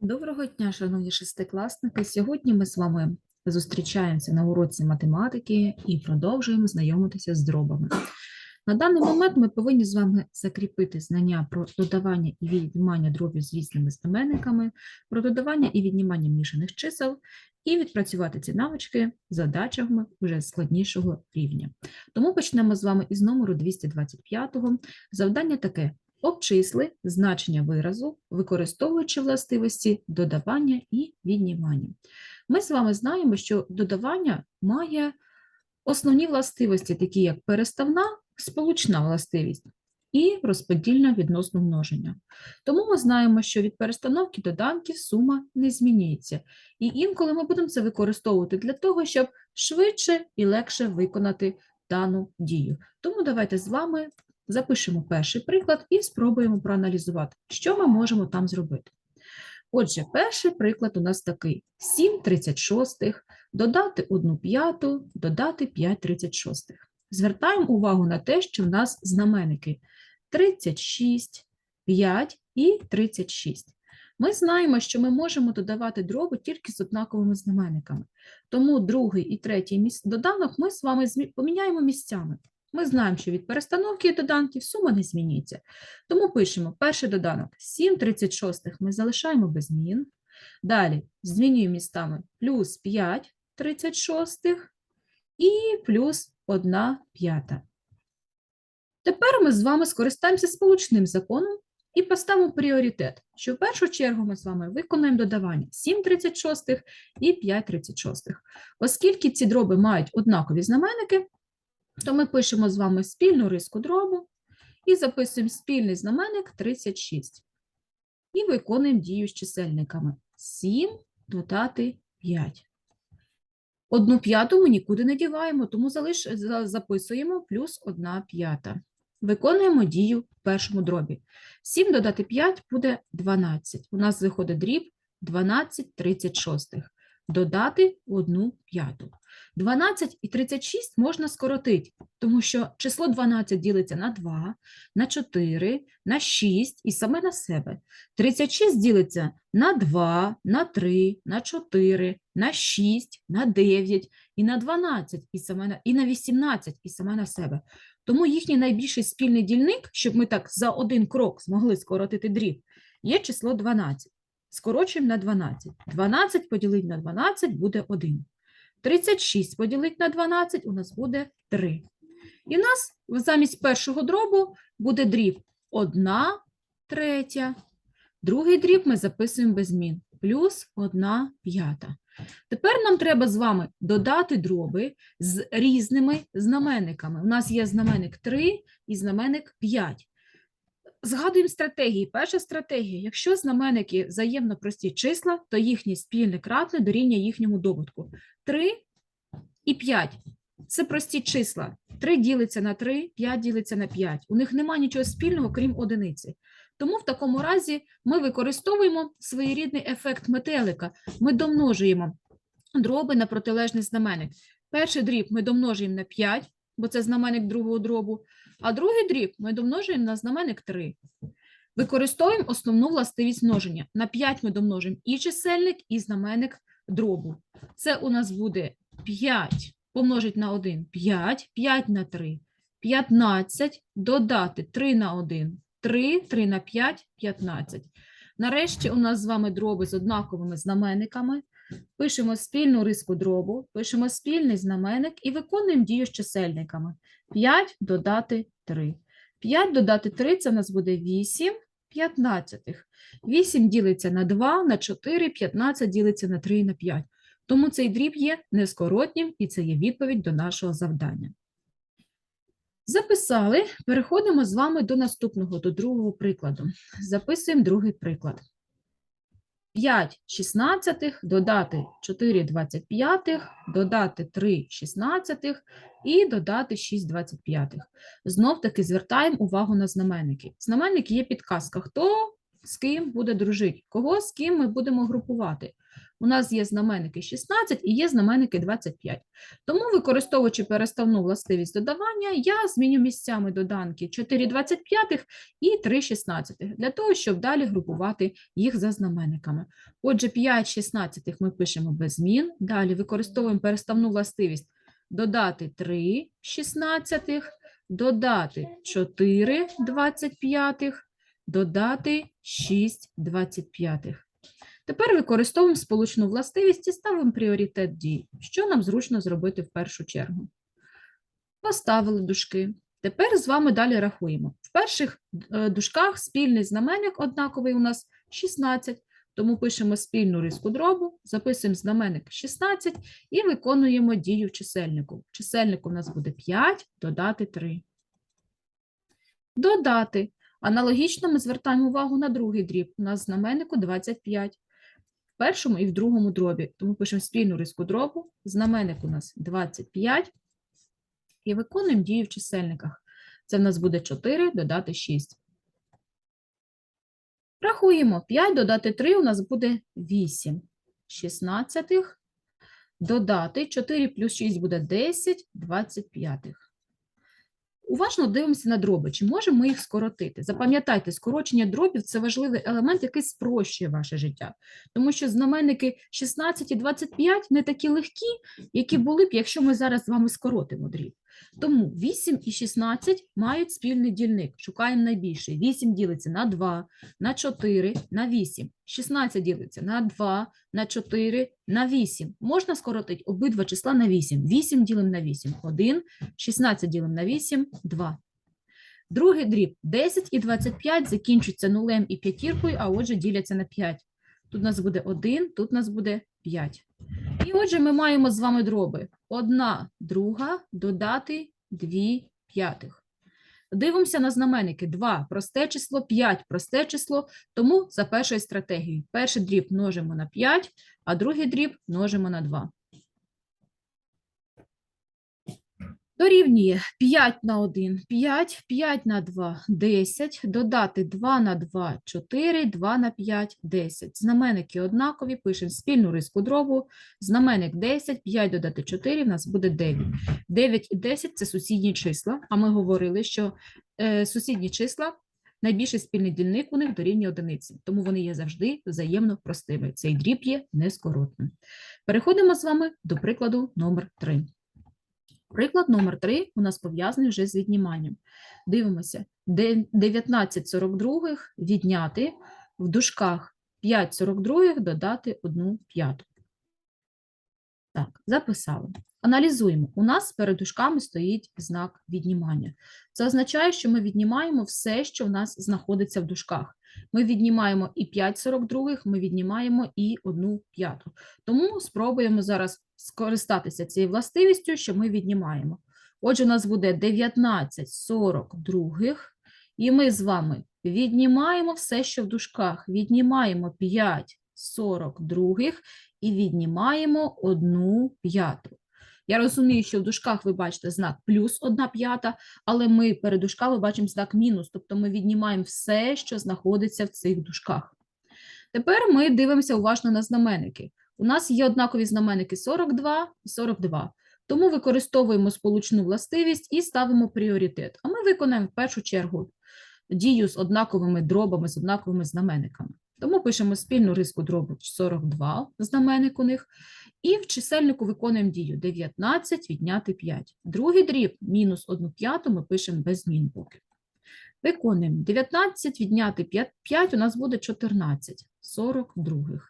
Доброго дня, шановні шестикласники. Сьогодні ми з вами зустрічаємося на уроці математики і продовжуємо знайомитися з дробами. На даний момент ми повинні з вами закріпити знання про додавання і віднімання дробів з різними знаменниками, про додавання і віднімання мішаних чисел, і відпрацювати ці навички задачами вже складнішого рівня. Тому почнемо з вами із номеру 225. Завдання таке: Обчисли значення виразу, використовуючи властивості додавання і віднімання. Ми з вами знаємо, що додавання має основні властивості, такі як переставна, сполучна властивість і розподільна відносно множення. Тому ми знаємо, що від перестановки доданків сума не змінюється. І інколи ми будемо це використовувати для того, щоб швидше і легше виконати дану дію. Тому давайте з вами Запишемо перший приклад і спробуємо проаналізувати, що ми можемо там зробити. Отже, перший приклад у нас такий: 7 36, додати 1 п'яту, додати 5 36. Звертаємо увагу на те, що в нас знаменники 36, 5 і 36. Ми знаємо, що ми можемо додавати дроби тільки з однаковими знаменниками. Тому другий і третій доданок ми з вами поміняємо місцями. Ми знаємо, що від перестановки доданків сума не змінюється. Тому пишемо перший доданок 7 36 ми залишаємо без змін. Далі змінюємо містами плюс 5 36 і плюс 1 п'ята. Тепер ми з вами скористаємося сполучним законом і поставимо пріоритет, що в першу чергу ми з вами виконуємо додавання 7 36 і 5 36. Оскільки ці дроби мають однакові знаменники, то ми пишемо з вами спільну риску дробу і записуємо спільний знаменник 36. І виконуємо дію з чисельниками. 7 додати 5. Одну п'яту ми нікуди не діваємо, тому залиш... записуємо плюс 1 п'ята. Виконуємо дію в першому дробі. 7 додати 5 буде 12. У нас виходить дріб 12 36. Додати 1 п'яту. 12 і 36 можна скоротити, тому що число 12 ділиться на 2, на 4, на 6 і саме на себе. 36 ділиться на 2, на 3, на 4, на 6, на 9 і на 12, і, саме на, і на 18, і саме на себе. Тому їхній найбільший спільний дільник, щоб ми так за один крок змогли скоротити дріб, є число 12. Скорочуємо на 12. 12 поділити на 12 буде 1. 36 поділити на 12 у нас буде 3. І в нас замість першого дробу буде дріб 1 третя. Другий дріб ми записуємо без змін. Плюс 1 п'ята. Тепер нам треба з вами додати дроби з різними знаменниками. У нас є знаменник 3 і знаменник 5. Згадуємо стратегії. Перша стратегія. Якщо знаменники взаємно прості числа, то їхній спільник кратне дорівнює їхньому добутку. 3 і 5 – це прості числа. 3 ділиться на 3, 5 ділиться на 5. У них немає нічого спільного, крім одиниці. Тому в такому разі ми використовуємо своєрідний ефект метелика. Ми домножуємо дроби на протилежний знаменник. Перший дріб ми домножуємо на 5, бо це знаменник другого дробу, а другий дріб ми домножуємо на знаменник 3. Використовуємо основну властивість множення. На 5 ми домножимо і чисельник, і знаменник дробу. Це у нас буде 5 помножить на 1 – 5, 5 на 3 – 15, додати 3 на 1 – 3, 3 на 5 – 15. Нарешті у нас з вами дроби з однаковими знаменниками. Пишемо спільну риску дробу, пишемо спільний знаменник і виконуємо дію з чисельниками. 5 додати 3. 5 додати 3 – це у нас буде 8 п'ятнадцятих. 8 ділиться на 2, на 4, 15 ділиться на 3 і на 5. Тому цей дріб є нескоротнім, і це є відповідь до нашого завдання. Записали. Переходимо з вами до наступного, до другого прикладу. Записуємо другий приклад. 5 шістнадцятих додати 4 25, додати 3 шістнадцятих і додати 6 25. Знов таки звертаємо увагу на знаменники. Знаменники є підказка. Хто з ким буде дружити, кого з ким ми будемо групувати. У нас є знаменники 16 і є знаменники 25. Тому, використовуючи переставну властивість додавання, я зміню місцями доданки 4 25 і 3 16 для того, щоб далі групувати їх за знаменниками. Отже, 5 16 ми пишемо без змін. Далі використовуємо переставну властивість додати 3 16, додати 4 25, додати 6 25. Тепер використовуємо сполучну властивість і ставимо пріоритет дій. Що нам зручно зробити в першу чергу? Поставили дужки. Тепер з вами далі рахуємо. В перших е, дужках спільний знаменник однаковий у нас 16, тому пишемо спільну риску дробу, записуємо знаменник 16 і виконуємо дію в чисельнику. В чисельнику у нас буде 5, додати 3. Додати. Аналогічно ми звертаємо увагу на другий дріб. У нас знаменнику 25. В першому і в другому дробі. Тому пишемо спільну риску дробу. Знаменник у нас 25. І виконуємо дію в чисельниках. Це в нас буде 4 додати 6. Рахуємо. 5 додати 3 у нас буде 8. 16. Додати 4 плюс 6 буде 10, 25. Уважно дивимося на дроби. Чи можемо їх скоротити? Запам'ятайте, скорочення дробів – це важливий елемент, який спрощує ваше життя. Тому що знаменники 16 і 25 не такі легкі, які були б, якщо ми зараз з вами скоротимо дріб. Тому 8 і 16 мають спільний дільник. Шукаємо найбільший. 8 ділиться на 2, на 4, на 8. 16 ділиться на 2, на 4, на 8. Можна скоротити обидва числа на 8. 8 ділимо на 8 – 1, 16 ділимо на 8 – 2. Другий дріб 10 і 25 закінчуються нулем і п'ятіркою, а отже діляться на 5. Тут у нас буде 1, тут у нас буде 5. Отже ми маємо з вами дроби. Одна друга додати дві п'ятих. Дивимося на знаменники. 2 – просте число, 5 – просте число, тому за першою стратегією. Перший дріб множимо на 5, а другий дріб множимо на 2. Дорівнює 5 на 1 – 5, 5 на 2 – 10, додати 2 на 2 – 4, 2 на 5 – 10. Знаменники однакові, пишемо спільну риску дробу, знаменник 10, 5 додати 4 – в нас буде 9. 9 і 10 – це сусідні числа, а ми говорили, що е, сусідні числа найбільший спільний дільник у них дорівнює одиниці, тому вони є завжди взаємно простими. Цей дріб є нескоротним. Переходимо з вами до прикладу номер 3. Приклад номер 3 у нас пов'язаний вже з відніманням. Дивимося, де- 19 42 відняти в дужках 5 42 додати 1 п'яту. Так, записали. Аналізуємо. У нас перед дужками стоїть знак віднімання. Це означає, що ми віднімаємо все, що в нас знаходиться в дужках. Ми віднімаємо і 5 42, ми віднімаємо і 1 п'яту. Тому спробуємо зараз скористатися цією властивістю, що ми віднімаємо. Отже, у нас буде 19 42, і ми з вами віднімаємо все, що в дужках. Віднімаємо 5 42 і віднімаємо 1 п'яту. Я розумію, що в дужках ви бачите знак плюс 1 п'ята, але ми перед дужками бачимо знак мінус, тобто ми віднімаємо все, що знаходиться в цих дужках. Тепер ми дивимося уважно на знаменники. У нас є однакові знаменники 42 і 42, тому використовуємо сполучну властивість і ставимо пріоритет. А ми виконаємо в першу чергу дію з однаковими дробами, з однаковими знаменниками. Тому пишемо спільну риску дробу 42, знаменник у них, і в чисельнику виконуємо дію 19 відняти 5. Другий дріб мінус 1 п'яту ми пишемо без змін поки. Виконуємо 19 відняти 5, 5 у нас буде 14, 42.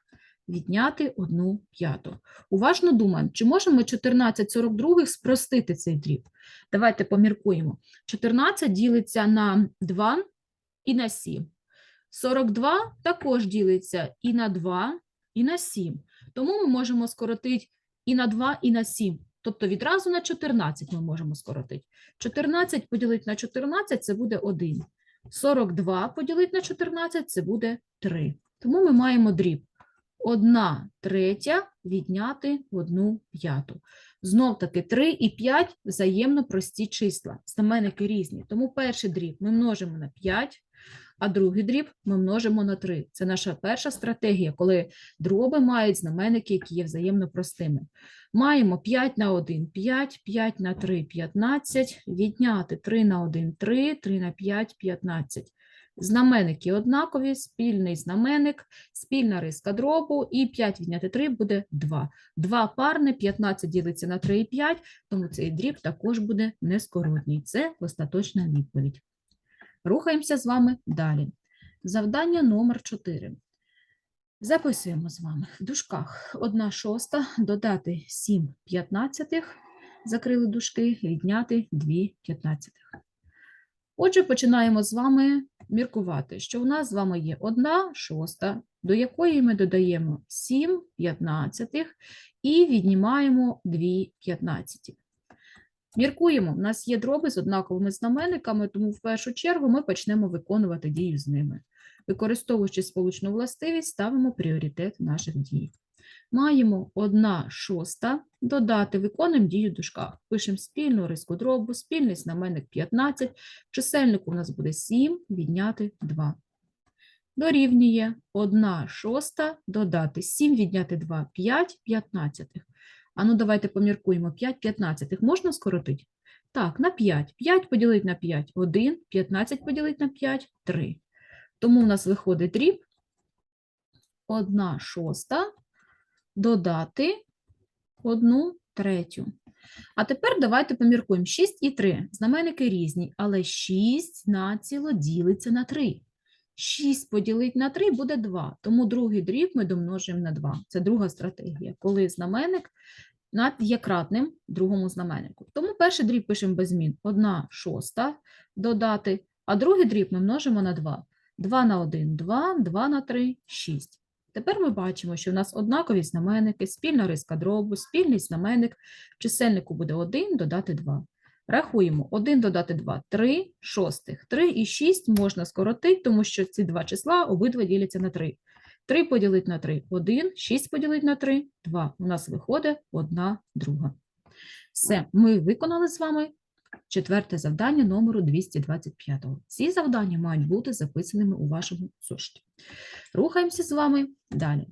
Відняти 1 п'яту. Уважно думаємо, чи можемо ми 14 42 спростити цей дріб? Давайте поміркуємо. 14 ділиться на 2 і на 7. 42 також ділиться і на 2, і на 7. Тому ми можемо скоротити і на 2, і на 7. Тобто відразу на 14 ми можемо скоротити. 14 поділити на 14 – це буде 1. 42 поділити на 14 – це буде 3. Тому ми маємо дріб. 1 третя відняти 1 п'яту. Знов таки 3 і 5 взаємно прості числа. Знаменники різні. Тому перший дріб ми множимо на 5, а другий дріб ми множимо на 3. Це наша перша стратегія, коли дроби мають знаменники, які є взаємно простими. Маємо 5 на 1 – 5, 5 на 3 – 15, відняти 3 на 1 – 3, 3 на 5 – 15. Знаменники однакові, спільний знаменник, спільна риска дробу і 5 відняти 3 буде 2. 2 парне, 15 ділиться на 3 і 5, тому цей дріб також буде нескоротній. Це остаточна відповідь. Рухаємося з вами далі. Завдання номер 4. Записуємо з вами в дужках 1 шоста, додати 7 п'ятнадцятих, закрили дужки, відняти 2 п'ятнадцятих. Отже, починаємо з вами міркувати, що у нас з вами є 1 шоста, до якої ми додаємо 7 п'ятнадцятих і віднімаємо 2 п'ятнадцяті. Міркуємо, У нас є дроби з однаковими знаменниками, тому в першу чергу ми почнемо виконувати дію з ними. Використовуючи сполучну властивість, ставимо пріоритет наших дій. Маємо одна шоста додати, виконуємо дію в дужках. Пишемо спільну риску дробу, спільний знаменник 15, Чисельник у нас буде 7, відняти 2. Дорівнює одна шоста додати 7, відняти 2, 5, 15. Ану, давайте поміркуємо. 5 п'ятнадцятих можна скоротити? Так, на 5. 5 поділити на 5 1, 15 поділити на 5 3. Тому в нас виходить дріб 1 шоста додати 1 третю. А тепер давайте поміркуємо. 6 і 3. Знаменники різні, але 6 націло ділиться на 3. 6 поділити на 3 буде 2. Тому другий дріб ми домножуємо на 2. Це друга стратегія, коли знаменник над є другому знаменнику. Тому перший дріб пишемо без змін. 1 шоста додати, а другий дріб ми множимо на 2. 2 на 1 – 2, 2 на 3 – 6. Тепер ми бачимо, що у нас однакові знаменники, спільна риска дробу, спільний знаменник, в чисельнику буде 1 додати 2. Рахуємо 1 додати 2 – 3, шостих. 3 і 6 можна скоротити, тому що ці два числа обидва діляться на 3. 3 поділити на 3 – 1, 6 поділити на 3 – 2. У нас виходить 1 друга. Все, ми виконали з вами четверте завдання номеру 225. Ці завдання мають бути записаними у вашому зошиті. Рухаємося з вами далі.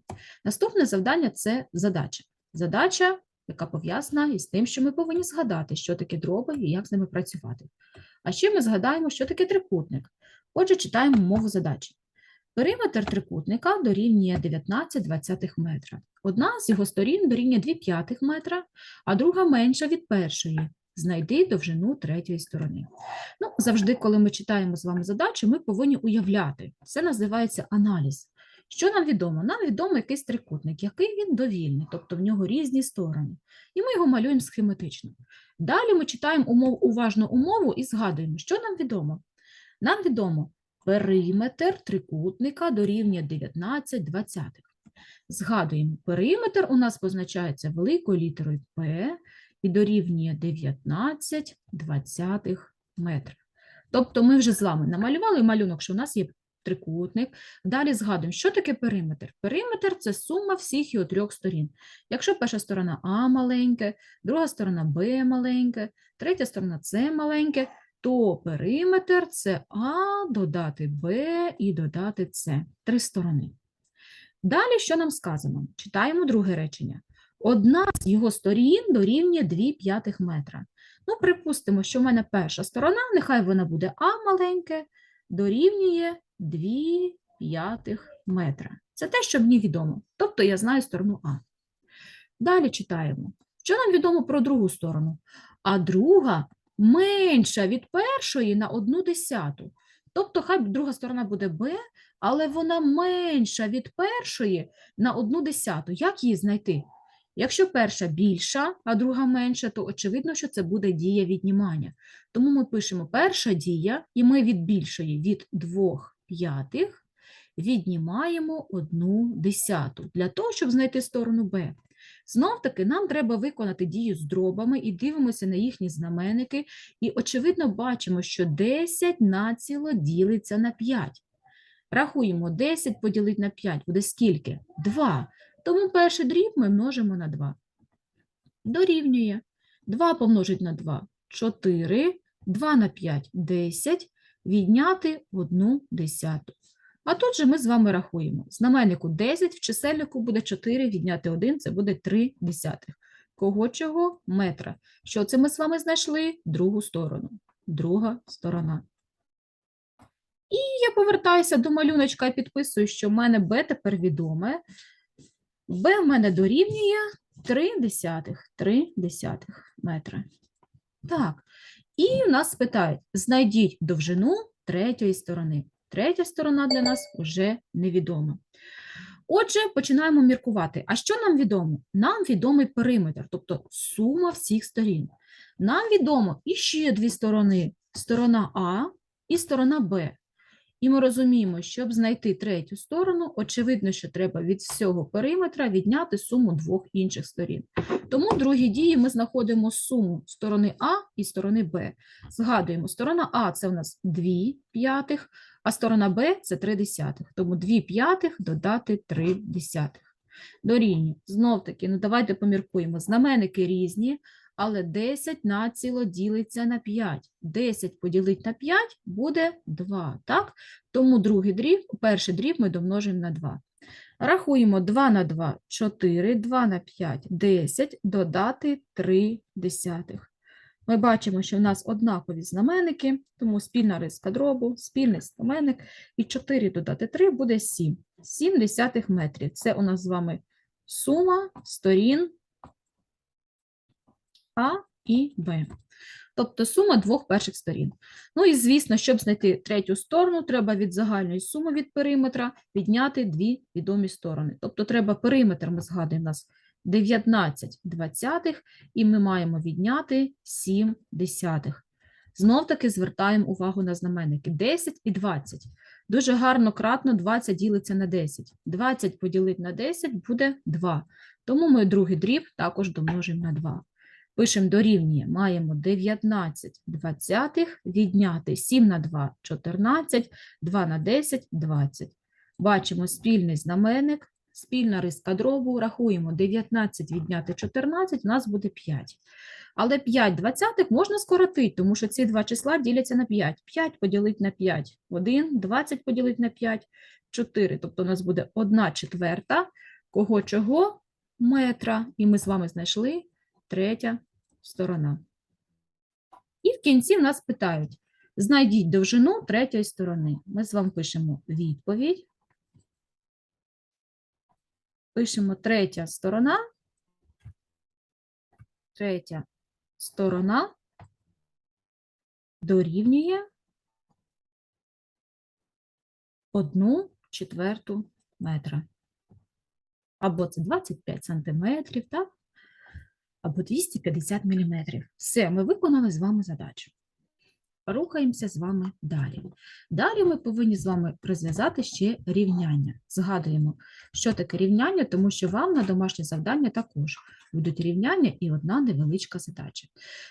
Наступне завдання – це задача. Задача, яка пов'язана із тим, що ми повинні згадати, що таке дроби і як з ними працювати. А ще ми згадаємо, що таке трикутник. Отже, читаємо мову задачі. Периметр трикутника дорівнює 19 двадцятих метра. Одна з його сторін дорівнює 2 п'ятих метра, а друга менша від першої. Знайди довжину третьої сторони. Ну, завжди, коли ми читаємо з вами задачу, ми повинні уявляти. Це називається аналіз. Що нам відомо? Нам відомо якийсь трикутник, який він довільний, тобто в нього різні сторони. І ми його малюємо схематично. Далі ми читаємо умов, уважно умову і згадуємо, що нам відомо. Нам відомо, периметр трикутника дорівнює 19 двадцятих. Згадуємо, периметр у нас позначається великою літерою П і дорівнює 19 двадцятих метрів. Тобто ми вже з вами намалювали малюнок, що у нас є трикутник. Далі згадуємо, що таке периметр. Периметр – це сума всіх його трьох сторін. Якщо перша сторона А маленьке, друга сторона Б маленьке, третя сторона С маленьке, то периметр – це А додати Б і додати С. Три сторони. Далі що нам сказано? Читаємо друге речення. Одна з його сторін дорівнює 2 п'ятих метра. Ну, припустимо, що в мене перша сторона, нехай вона буде А маленьке, дорівнює 2 п'ятих метра. Це те, що мені відомо. Тобто я знаю сторону А. Далі читаємо. Що нам відомо про другу сторону? А друга менша від першої на одну десяту. Тобто, хай друга сторона буде Б, але вона менша від першої на одну десяту. Як її знайти? Якщо перша більша, а друга менша, то очевидно, що це буде дія віднімання. Тому ми пишемо перша дія, і ми від більшої, від 2 п'ятих, віднімаємо одну десяту для того, щоб знайти сторону Б. Знов-таки нам треба виконати дію з дробами і дивимося на їхні знаменники, і, очевидно, бачимо, що 10 націло ділиться на 5. Рахуємо, 10 поділити на 5 буде скільки? 2. Тому перший дріб ми множимо на 2. Дорівнює. 2 помножить на 2 – 4, 2 на 5 – 10, відняти 1 десяту. А тут же ми з вами рахуємо. Знаменнику 10, в чисельнику буде 4, відняти 1, це буде 3 десятих. Кого чого? Метра. Що це ми з вами знайшли? Другу сторону. Друга сторона. І я повертаюся до малюночка і підписую, що в мене b тепер відоме. b в мене дорівнює 3 десятих, 3 десятих метра. Так, і в нас питають, знайдіть довжину третьої сторони. Третя сторона для нас вже невідома. Отже, починаємо міркувати. А що нам відомо? Нам відомий периметр, тобто сума всіх сторін. Нам відомо іще дві сторони: сторона А і сторона Б. І ми розуміємо, щоб знайти третю сторону, очевидно, що треба від всього периметра відняти суму двох інших сторін. Тому в другій дії ми знаходимо суму сторони А і сторони Б. Згадуємо, сторона А це у нас 2 п'ятих, а сторона Б це 3 десятих. Тому 2 п'ятих додати 3 десятих. Дорівнює. Знов таки, ну давайте поміркуємо. Знаменники різні, але 10 націло ділиться на 5. 10 поділити на 5 буде 2, так? Тому другий дріб, перший дріб ми домножимо на 2. Рахуємо 2 на 2 – 4, 2 на 5 – 10, додати 3 десятих. Ми бачимо, що в нас однакові знаменники, тому спільна риска дробу, спільний знаменник, і 4 додати 3 буде 7. 7 десятих метрів. Це у нас з вами сума сторін А і Б. Тобто сума двох перших сторін. Ну і, звісно, щоб знайти третю сторону, треба від загальної суми від периметра відняти дві відомі сторони. Тобто треба периметр, ми згадуємо, у нас 19 двадцятих, і ми маємо відняти 7 десятих. Знов таки звертаємо увагу на знаменники 10 і 20. Дуже гарно кратно 20 ділиться на 10. 20 поділити на 10 буде 2. Тому ми другий дріб також домножимо на 2. Пишемо дорівнює, маємо 19 двадцятих, відняти 7 на 2 – 14, 2 на 10 – 20. Бачимо спільний знаменник, спільна риска дробу, рахуємо 19 відняти 14, у нас буде 5. Але 5 двадцятих можна скоротити, тому що ці два числа діляться на 5. 5 поділити на 5 – 1, 20 поділити на 5 – 4. Тобто у нас буде 1 четверта, кого чого? Метра. І ми з вами знайшли третя сторона. І в кінці нас питають, знайдіть довжину третьої сторони. Ми з вами пишемо відповідь. Пишемо третя сторона. Третя сторона дорівнює одну четверту метра. Або це 25 сантиметрів, так? Або 250 мм. Все, ми виконали з вами задачу. Рухаємося з вами далі. Далі ми повинні з вами розв'язати ще рівняння. Згадуємо, що таке рівняння, тому що вам на домашнє завдання також будуть рівняння і одна невеличка задача.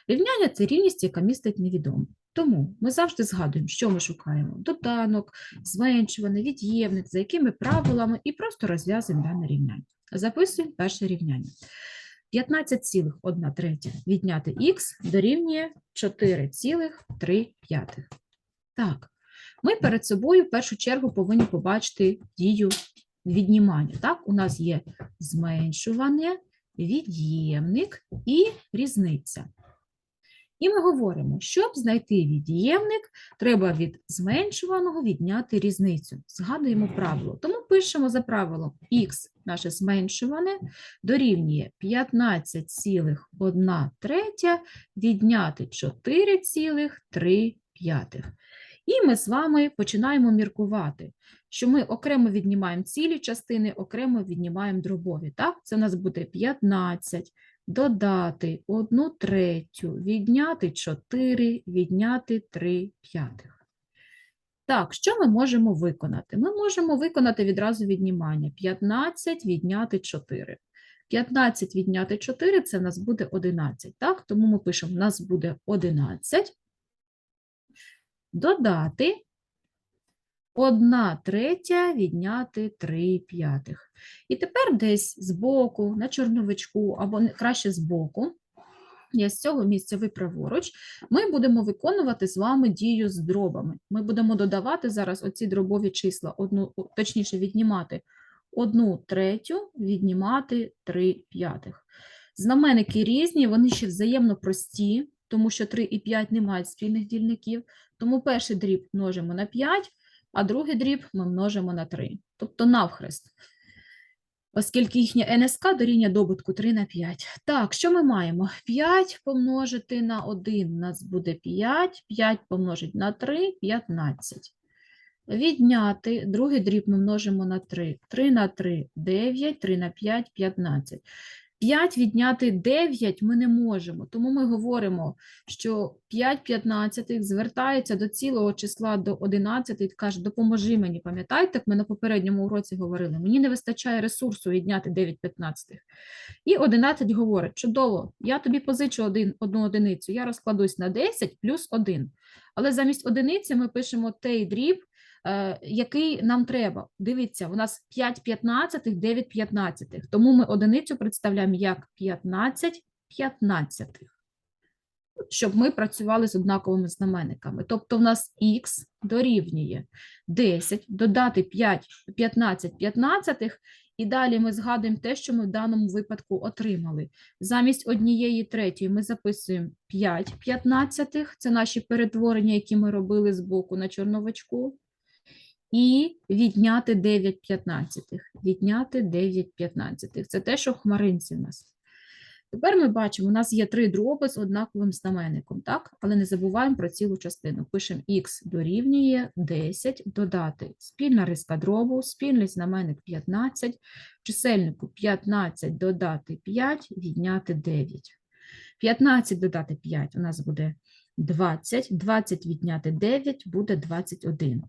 Рівняння це рівність, яка містить невідоме. Тому ми завжди згадуємо, що ми шукаємо: доданок, зменшуваний, від'ємник, за якими правилами, і просто розв'язуємо дане рівняння. Записуємо перше рівняння. 15,1 третя відняти х дорівнює 4,3. Так, ми перед собою в першу чергу повинні побачити дію віднімання. Так, у нас є зменшування, від'ємник і різниця. І ми говоримо, щоб знайти від'ємник, треба від зменшуваного відняти різницю. Згадуємо правило. Тому пишемо за правилом х наше зменшуване дорівнює 15,1 третя відняти 4,3 п'ятих. І ми з вами починаємо міркувати, що ми окремо віднімаємо цілі частини, окремо віднімаємо дробові. Так? Це у нас буде 15 додати 1 третю, відняти 4, відняти 3 п'ятих. Так, що ми можемо виконати? Ми можемо виконати відразу віднімання. 15 відняти 4. 15 відняти 4 – це в нас буде 11. Так? Тому ми пишемо, у нас буде 11. Додати 1 третя відняти 3 п'ятих. І тепер десь збоку, на чорновичку, або краще збоку, Я з цього місця ви праворуч. Ми будемо виконувати з вами дію з дробами. Ми будемо додавати зараз оці дробові числа, одну, точніше, віднімати одну третю, віднімати три п'ятих. Знаменники різні, вони ще взаємно прості, тому що 3 і 5 не мають спільних дільників. Тому перший дріб множимо на 5, а другий дріб ми множимо на 3, тобто навхрест. Оскільки їхня НСК дорівнює добутку 3 на 5. Так, що ми маємо? 5 помножити на 1 у нас буде 5, 5 помножити на 3 – 15. Відняти, другий дріб ми множимо на 3. 3 на 3 – 9, 3 на 5 – 15. 5 відняти 9 ми не можемо, тому ми говоримо, що 5 п'ятнадцятих звертається до цілого числа до 11 і каже, допоможи мені, пам'ятаєте, ми на попередньому уроці говорили, мені не вистачає ресурсу відняти 9 п'ятнадцятих. І 11 говорить, чудово, я тобі позичу один, одну одиницю, я розкладусь на 10 плюс 1. Але замість одиниці ми пишемо той дріб, який нам треба. Дивіться, у нас 5 п'ятнадцятих, 9 п'ятнадцятих. Тому ми одиницю представляємо як 15 п'ятнадцятих. Щоб ми працювали з однаковими знаменниками. Тобто в нас х дорівнює 10, додати 5, 15 п'ятнадцятих, і далі ми згадуємо те, що ми в даному випадку отримали. Замість однієї третьої ми записуємо 5 п'ятнадцятих, це наші перетворення, які ми робили з боку на чорновичку. І відняти 9 п'ятнадцятих. Відняти 9 п'ятнадцятих. Це те, що хмаринці в нас. Тепер ми бачимо, у нас є три дроби з однаковим знаменником, так? Але не забуваємо про цілу частину. Пишемо х дорівнює 10, додати спільна риска дробу, спільний знаменник 15, чисельнику 15 додати 5, відняти 9. 15 додати 5 у нас буде 20, 20 відняти 9 буде 21.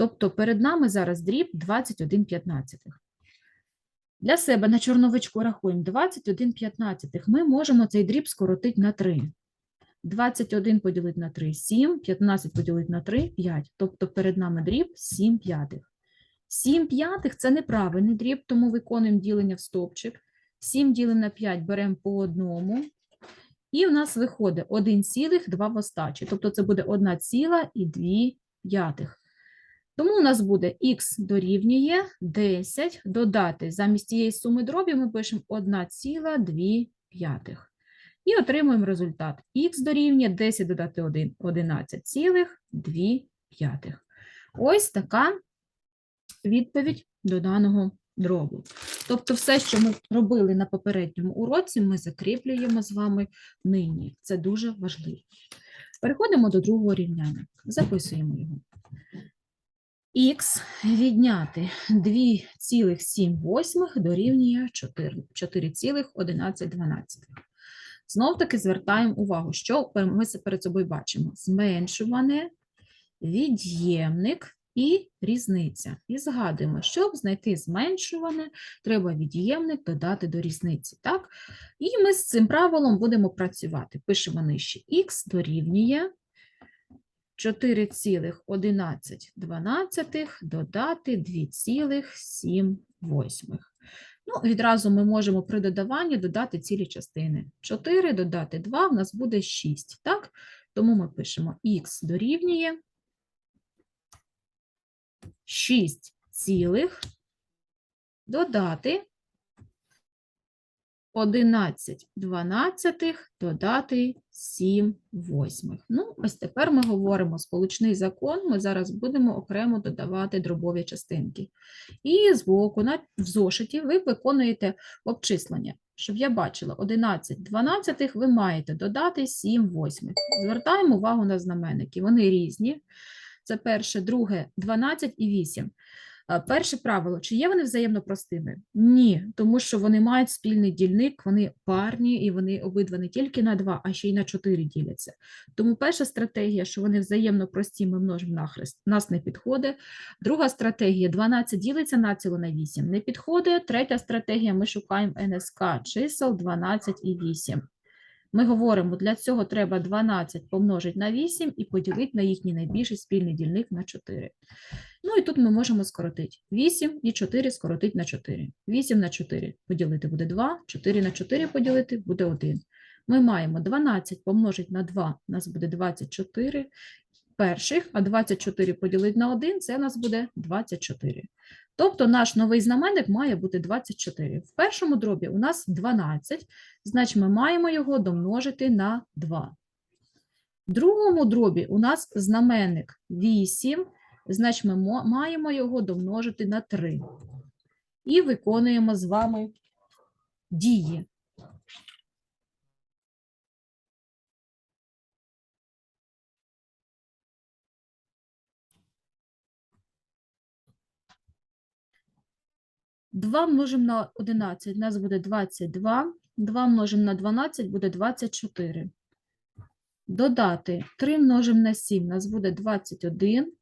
Тобто перед нами зараз дріб 21 п'ятнадцятих. Для себе на чорновичку рахуємо 21 п'ятнадцятих. Ми можемо цей дріб скоротити на 3. 21 поділити на 3 – 7, 15 поділити на 3 – 5. Тобто перед нами дріб 7 п'ятих. 7 п'ятих – це неправильний дріб, тому виконуємо ділення в стовпчик. 7 ділимо на 5 беремо по одному. І в нас виходить 1,2 в остачі. Тобто це буде 1,2 п'ятих. Тому у нас буде х дорівнює 10 додати. Замість цієї суми дробів ми пишемо 1,2. І отримуємо результат. х дорівнює 10 додати 1 – 11,2. Ось така відповідь до даного дробу. Тобто все, що ми робили на попередньому уроці, ми закріплюємо з вами нині. Це дуже важливо. Переходимо до другого рівняння. Записуємо його. Х відняти 2,7 дорівнює 4,11. Знов таки звертаємо увагу, що ми перед собою бачимо: зменшуване, від'ємник і різниця. І згадуємо, щоб знайти зменшуване, треба від'ємник додати до різниці. Так? І ми з цим правилом будемо працювати. Пишемо нижче х дорівнює 4,11 додати 2,7. Ну, відразу ми можемо при додаванні додати цілі частини. 4 додати 2 в нас буде 6, так? Тому ми пишемо х дорівнює 6 цілих додати 11 дванадцятих додати 7 восьмих. Ну, ось тепер ми говоримо сполучний закон, ми зараз будемо окремо додавати дробові частинки. І збоку на, в зошиті ви виконуєте обчислення. Щоб я бачила 11 дванадцятих, ви маєте додати 7 восьмих. Звертаємо увагу на знаменники, вони різні. Це перше, друге, 12 і 8. Е, Перше правило, чи є вони взаємно простими? Ні, тому що вони мають спільний дільник, вони парні і вони обидва не тільки на 2, а ще й на 4 діляться. Тому перша стратегія, що вони взаємно прості, ми множимо нахрест, нас не підходить. Друга стратегія 12 ділиться націло на 8, не підходить. Третя стратегія, ми шукаємо НСК чисел 12 і 8. Ми говоримо, для цього треба 12 помножити на 8 і поділити на їхній найбільший спільний дільник на 4. Ну і тут ми можемо скоротити 8 і 4 скоротити на 4. 8 на 4 поділити буде 2, 4 на 4 поділити буде 1. Ми маємо 12 помножити на 2, у нас буде 24 перших, а 24 поділити на 1, це у нас буде 24. Тобто наш новий знаменник має бути 24. В першому дробі у нас 12, значить ми маємо його домножити на 2. В другому дробі у нас знаменник 8, значить ми маємо його домножити на 3. І виконуємо з вами дії. Два множимо на 11, у нас буде 22. 2 множимо на 12 буде 24. Додати 3 множимо на 7, у нас буде 21.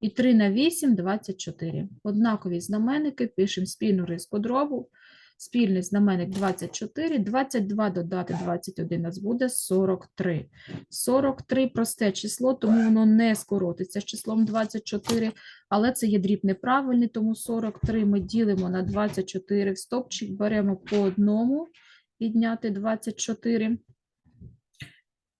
І 3 на 8 – 24. Однакові знаменники, пишемо спільну риску дробу. Спільний знаменник 24, 22 додати 21 у нас буде 43. 43 – просте число, тому воно не скоротиться з числом 24, але це є дріб неправильний, тому 43 ми ділимо на 24 в стопчик, беремо по одному, відняти 24.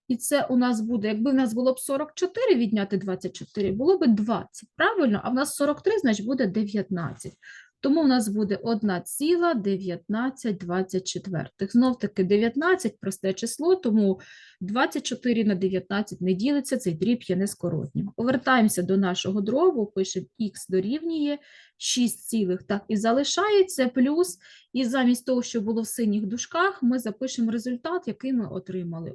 І це у нас буде, якби в нас було б 44 відняти 24, було б 20, правильно? А в нас 43, значить буде 19. Тому у нас буде 1,1924. Знов таки 19 – просте число, тому 24 на 19 не ділиться, цей дріб є нескоротнім. Повертаємося до нашого дробу, пишемо х дорівнює 6 цілих, так і залишається, плюс, і замість того, що було в синіх дужках, ми запишемо результат, який ми отримали.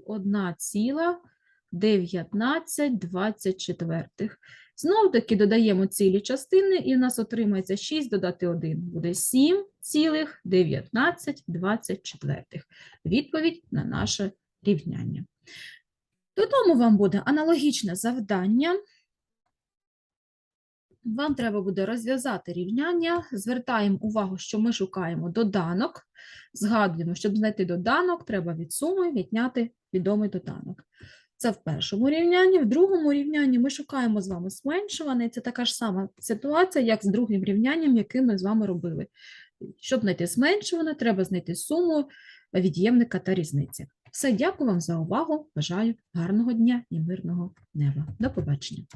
1,1924. Знов таки додаємо цілі частини, і у нас отримається 6 додати 1. Буде 7,1924. Відповідь на наше рівняння. Додому вам буде аналогічне завдання. Вам треба буде розв'язати рівняння. Звертаємо увагу, що ми шукаємо доданок. Згадуємо, щоб знайти доданок, треба від суми відняти відомий доданок. Це в першому рівнянні. В другому рівнянні ми шукаємо з вами зменшуваний. Це така ж сама ситуація, як з другим рівнянням, яке ми з вами робили. Щоб знайти зменшуване, треба знайти суму від'ємника та різниці. Все, дякую вам за увагу. Бажаю гарного дня і мирного неба. До побачення.